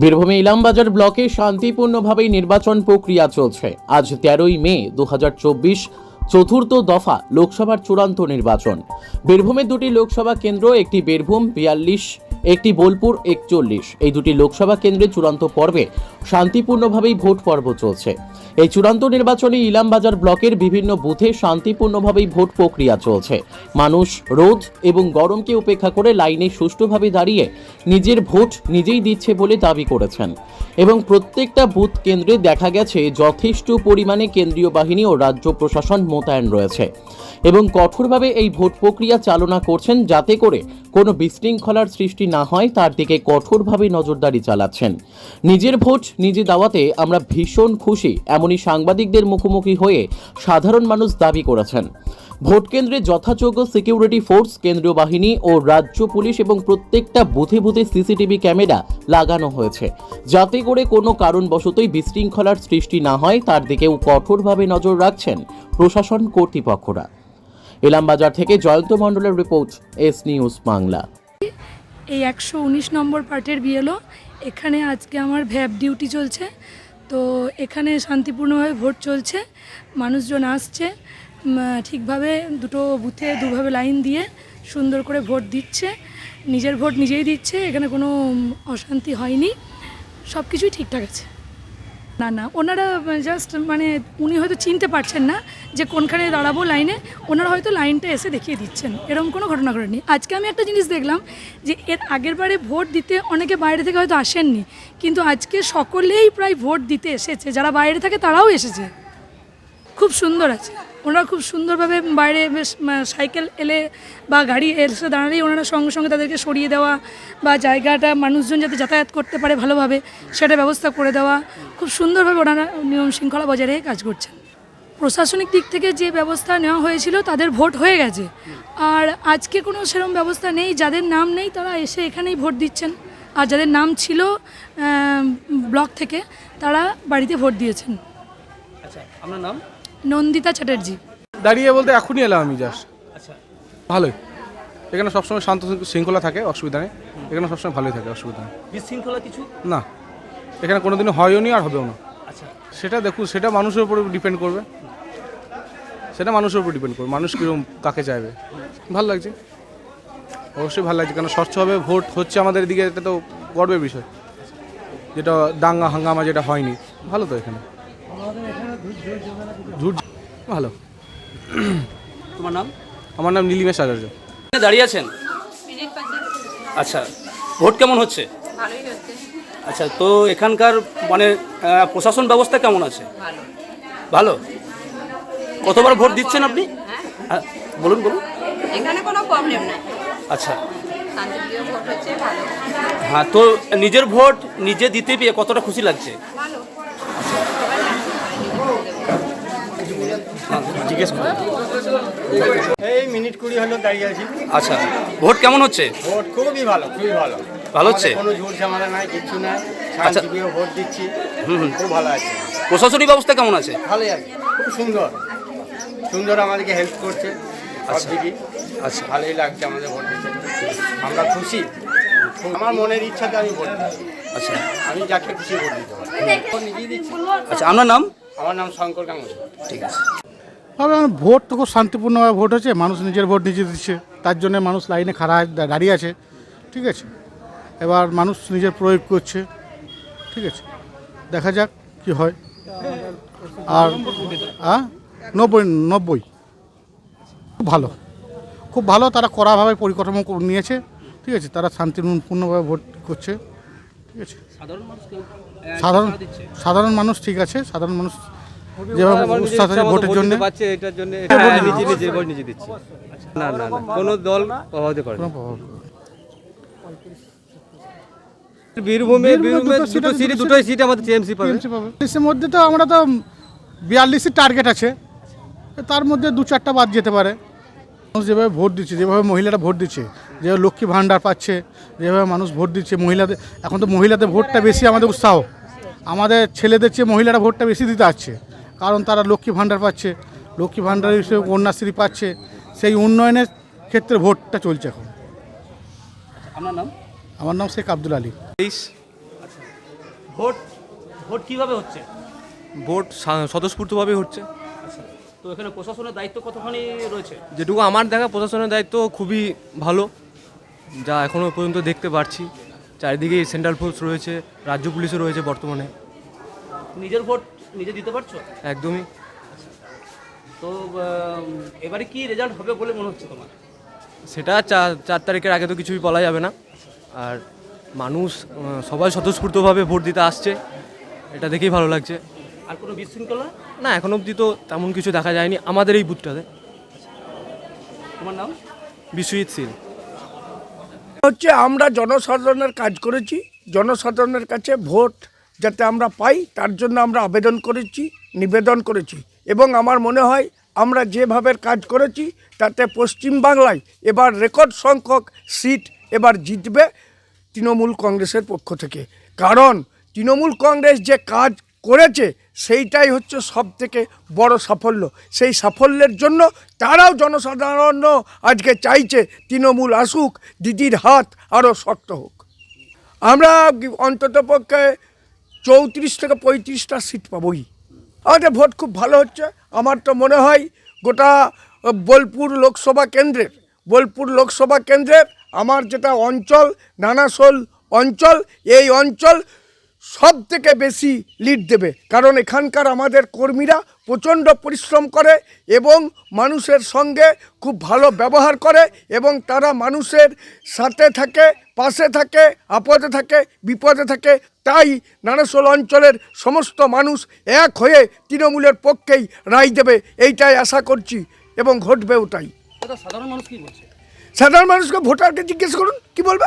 বীরভূমে ইলামবাজার ব্লকে শান্তিপূর্ণভাবেই নির্বাচন প্রক্রিয়া চলছে। আজ তেরোই মে দু হাজার চব্বিশ, চতুর্থ দফা লোকসভার চূড়ান্ত নির্বাচন। বীরভূমের দুটি লোকসভা কেন্দ্র, একটি বীরভূম, বিয়াল্লিশ একটি বোলপুর একচল্লিশ। এই দুটি লোকসভা কেন্দ্রে চূড়ান্ত পর্বে শান্তিপূর্ণভাবেই ভোট পর্ব চলছে। এই চূড়ান্ত নির্বাচনে ইলামবাজার ব্লকের বিভিন্ন বুথে শান্তিপূর্ণভাবেই ভোট প্রক্রিয়া চলছে। মানুষ রোদ এবং গরমকে উপেক্ষা করে লাইনে সুষ্ঠুভাবে দাঁড়িয়ে নিজের ভোট নিজেই দিচ্ছে বলে দাবি করেছেন। এবং প্রত্যেকটা বুথ কেন্দ্রে দেখা গেছে যথেষ্ট পরিমাণে কেন্দ্রীয় বাহিনী ও রাজ্য প্রশাসন মোতায়েন রয়েছে। এবং কঠোরভাবে এই ভোট প্রক্রিয়া চালনা করছেন যাতে করে কোনো বিশৃঙ্খলার সৃষ্টি না হয় তার দিকে কঠোরভাবে নজরদারি চালাচ্ছেন। নিজের ভোট, নিজে দেওয়াতে আমরা ভীষণ খুশি, এমনই সাংবাদিকদের মুখোমুখি হয়ে সাধারণ মানুষ দাবি করেছেন। ভোট কেন্দ্রে যথাযোগ্য সিকিউরিটি ফোর্স, কেন্দ্রীয় বাহিনী ও রাজ্য পুলিশ এবং প্রত্যেকটা বুথে বুথে সিসিটিভি ক্যামেরা লাগানো হয়েছে। যাতে করে কোনো কারণবশতই বিশৃঙ্খলার সৃষ্টি না হয়, তার দিকেও কঠোরভাবে নজর রাখছেন প্রশাসন কর্তৃপক্ষরা। ইলামবাজার থেকে জয়ন্ত মণ্ডলের রিপোর্ট, এস নিউজ বাংলা। এই একশো উনিশ নম্বর পার্টের বিএলও। এখানে আজকে আমার ভ্যাব ডিউটি চলছে। তো এখানে শান্তিপূর্ণভাবে ভোট চলছে। মানুষজন আসছে। ঠিকভাবে দুটো বুথে দুভাবে লাইন দিয়ে সুন্দর করে ভোট দিচ্ছে। নিজের ভোট নিজেই দিচ্ছে। এখানে কোনো অশান্তি হয়নি। সব কিছুই ঠিকঠাক আছে। না না, ওনারা জাস্ট মানে উনি হয়তো চিনতে পারছেন না যে কোনখানে দাঁড়াবো লাইনে, ওনারা হয়তো লাইনটা এসে দেখিয়ে দিচ্ছেন। এরকম কোনো ঘটনা ঘটেনি। আজকে আমি একটা জিনিস দেখলাম যে এর আগের বারে ভোট দিতে অনেকে বাইরে থেকে হয়তো আসেননি, কিন্তু আজকে সকলেই প্রায় ভোট দিতে এসেছে। যারা বাইরে থাকে তারাও এসেছে। খুব সুন্দর আছে। ওনারা খুব সুন্দরভাবে বাইরে বেশ সাইকেল এলে বা গাড়ি এসে দাঁড়ালেই ওনারা সঙ্গে সঙ্গে তাদেরকে সরিয়ে দেওয়া বা জায়গাটা মানুষজন যাতে যাতায়াত করতে পারে ভালোভাবে সেটা ব্যবস্থা করে দেওয়া। খুব সুন্দরভাবে ওনারা নিয়ম শৃঙ্খলা বজায় রেখে কাজ করছেন। প্রশাসনিক দিক থেকে যে ব্যবস্থা নেওয়া হয়েছিল তাদের ভোট হয়ে গেছে। আর আজকে কোনো সেরকম ব্যবস্থা নেই, যাদের নাম নেই তারা এসে এখানেই ভোট দিচ্ছেন। আর যাদের নাম ছিল ব্লক থেকে তারা বাড়িতে ভোট দিয়েছেন। আচ্ছা আপনার নাম? নন্দিতা চ্যাটার্জি। দাঁড়িয়ে বলতে এখনই এলাম আমি জাস্ট আচ্ছা। ভালোই। এখানে সবসময় শান্ত শৃঙ্খলা থাকে অসুবিধা নেই। এখানে সবসময় ভালোই থাকে অসুবিধা নেই। বিশৃঙ্খলা কিছু? না। এখানে কোনো কোনোদিনও হয়ও নি আর হবেও না। আচ্ছা। সেটা দেখুন সেটা মানুষের উপর ডিপেন্ড করবে। সেটা মানুষের উপর ডিপেন্ড করবে মানুষ কীরকম কাকে চাইবে। ভালো লাগছে। অবশ্যই ভালো লাগছে কারণ স্বচ্ছভাবে ভোট হচ্ছে আমাদের এদিকে এটা তো গর্বের বিষয়। যেটা দাঙ্গা হাঙ্গামা যেটা হয়নি ভালো তো এখানে। ঝুট ভালো। তোমার নাম? আমার নাম নীলিমেশ আচার্য দাঁড়িয়ে আছেন? আচ্ছা ভোট কেমন হচ্ছে? আচ্ছা তো এখানকার মানে প্রশাসন ব্যবস্থা কেমন আছে? ভালো। ভালো? কতবার ভোট দিচ্ছেন আপনি? হ্যাঁ, বলুন বলুন। এখানে কোনো প্রবলেম নাই। আচ্ছা। হ্যাঁ তো নিজের ভোট নিজে দিতে পেয়ে কতটা খুশি লাগছে? জিজ্ঞেস করুন এই মিনিট কুড়ি হলো দাঁড়িয়ে আছি। আচ্ছা ভোট কেমন হচ্ছে? ভোট খুবই ভালো খুবই ভালো। ভালো হচ্ছে? কোনো ঝুট ঝামেলা নাই কিছু নাই। আচ্ছা। ভোট দিচ্ছি। হুম খুব ভালো আছে। প্রশাসনিক ব্যবস্থা কেমন আছে? ভালোই আছে খুব সুন্দর। সুন্দর আমাদেরকে হেল্প করছে সব আচ্ছা। আচ্ছা। ভালোই লাগছে আমাদের ভোট দিতে। আমরা খুশি। আমার মনের ইচ্ছাতে আমি ভোট দিচ্ছি। আচ্ছা আমি যাকে খুশি ভোট দিতে পারি। নিজেই দিচ্ছি আচ্ছা আপনার নাম? আমার নাম শঙ্কর গাঙ্গুলি। ঠিক আছে। তবে আমার ভোট তো খুব শান্তিপূর্ণভাবে ভোট হচ্ছে মানুষ নিজের ভোট নিজে দিচ্ছে তার জন্য মানুষ লাইনে খাড়া দাঁড়িয়ে আছে ঠিক আছে? এবার মানুষ নিজের প্রয়োগ করছে ঠিক আছে? দেখা যাক কি হয়। আর হ্যাঁ নব্বই নব্বই। খুব ভালো। খুব ভালো তারা কড়াভাবে পরিকাঠামো করে নিয়েছে ঠিক আছে? তারা শান্তিপূর্ণভাবে ভোট করছে। ঠিক আছে। সাধারণ মানুষ সাধারণ সাধারণ মানুষ ঠিক আছে সাধারণ মানুষ যেভাবে উৎসাহ আছে ভোটের জন্য পাচ্ছে এটার জন্য হ্যাঁ, নিজে ভোট নিজে দিচ্ছি। না না না কোনো দল প্রভাবিত করে। বীরভূমে বীরভূমে দুটো সিট দুটোই সিট আমাদের টিএমসি পাবে। এর মধ্যে তো আমরা তো বিয়াল্লিশের টার্গেট আছে। তার মধ্যে দু চারটা বাদ যেতে পারে। মানুষ যেভাবে ভোট দিচ্ছে যেভাবে মহিলারা ভোট দিচ্ছে যেভাবে লক্ষ্মী ভাণ্ডার পাচ্ছে যেভাবে মানুষ ভোট দিচ্ছে মহিলাদের এখন তো মহিলাদের ভোটটা বেশি আমাদের উৎসাহ। আমাদের ছেলেদের চেয়ে মহিলারা ভোটটা বেশি দিতে আসছে। কারণ তারা লক্ষ্মী ভাণ্ডার পাচ্ছে লক্ষ্মী ভাণ্ডার হিসেবে কন্যাশ্রী পাচ্ছে সেই উন্নয়নের ক্ষেত্রে ভোটটা চলছে এখন। আপনার নাম? আমার নাম শেখ আব্দুল আলী। তেইশ। ভোট ভোট কীভাবে হচ্ছে? ভোট সা- স্বতঃস্ফূর্তভাবেই হচ্ছে। তো এখানে প্রশাসনের দায়িত্ব কতখানি রয়েছে? যেটুকু আমার দেখা প্রশাসনের দায়িত্ব খুবই ভালো। যা এখনও পর্যন্ত দেখতে পারছি। চারিদিকে সেন্ট্রাল ফোর্স রয়েছে রাজ্য পুলিশও রয়েছে বর্তমানে। নিজের ভোট নিজে দিতে পারছ? একদমই। তো এবারে কি রেজাল্ট হবে বলে মনে হচ্ছে তোমার? সেটা চার তারিখের আগে তো কিছুই বলা যাবে না। আর মানুষ সবাই স্বতঃস্ফূর্তভাবে ভোট দিতে আসছে। এটা দেখেই ভালো লাগছে। আর কোনো বিশৃঙ্খলা? না এখন অবধি তো তেমন কিছু দেখা যায়নি আমাদের এই বুথটাতে। তোমার নাম? বিশ্বজিৎ সিং। হচ্ছে আমরা জনসাধারণের কাজ করেছি, জনসাধারণের কাছে ভোট যাতে আমরা পাই, তার জন্য আমরা আবেদন করেছি, নিবেদন করেছি। এবং আমার মনে হয় আমরা যেভাবে কাজ করেছি, তাতে পশ্চিমবাংলায় এবার রেকর্ড সংখ্যক সিট এবার জিতবে তৃণমূল কংগ্রেসের পক্ষ থেকে। কারণ তৃণমূল কংগ্রেস যে কাজ করেছে, সেইটাই হচ্ছে সব থেকে বড় সাফল্য। সেই সাফল্যের জন্য তারাও জনসাধারণ আজকে চাইছে, তৃণমূল আসুক, দিদির হাত আরও শক্ত হোক। আমরা অন্তত পক্ষে চৌত্রিশ থেকে পঁয়ত্রিশটা সিট পাবই। আমাদের ভোট খুব ভালো হচ্ছে। আমার তো মনে হয় গোটা বোলপুর লোকসভা কেন্দ্রের, বোলপুর লোকসভা কেন্দ্রের আমার যেটা অঞ্চল নানাসোল অঞ্চল, এই অঞ্চল সব থেকে বেশি লিড দেবে। কারণ এখানকার আমাদের কর্মীরা প্রচণ্ড পরিশ্রম করে এবং মানুষের সঙ্গে খুব ভালো ব্যবহার করে এবং তারা মানুষের সাথে থাকে পাশে থাকে আপদে থাকে বিপদে থাকে। তাই নানাসোল অঞ্চলের সমস্ত মানুষ এক হয়ে তৃণমূলের পক্ষেই রায় দেবে। এইটাই আশা করছি এবং ঘটবেও তাই সাধারণ মানুষ কি বলছে? সাধারণ মানুষকে ভোটারকে জিজ্ঞেস করুন কি বলবে?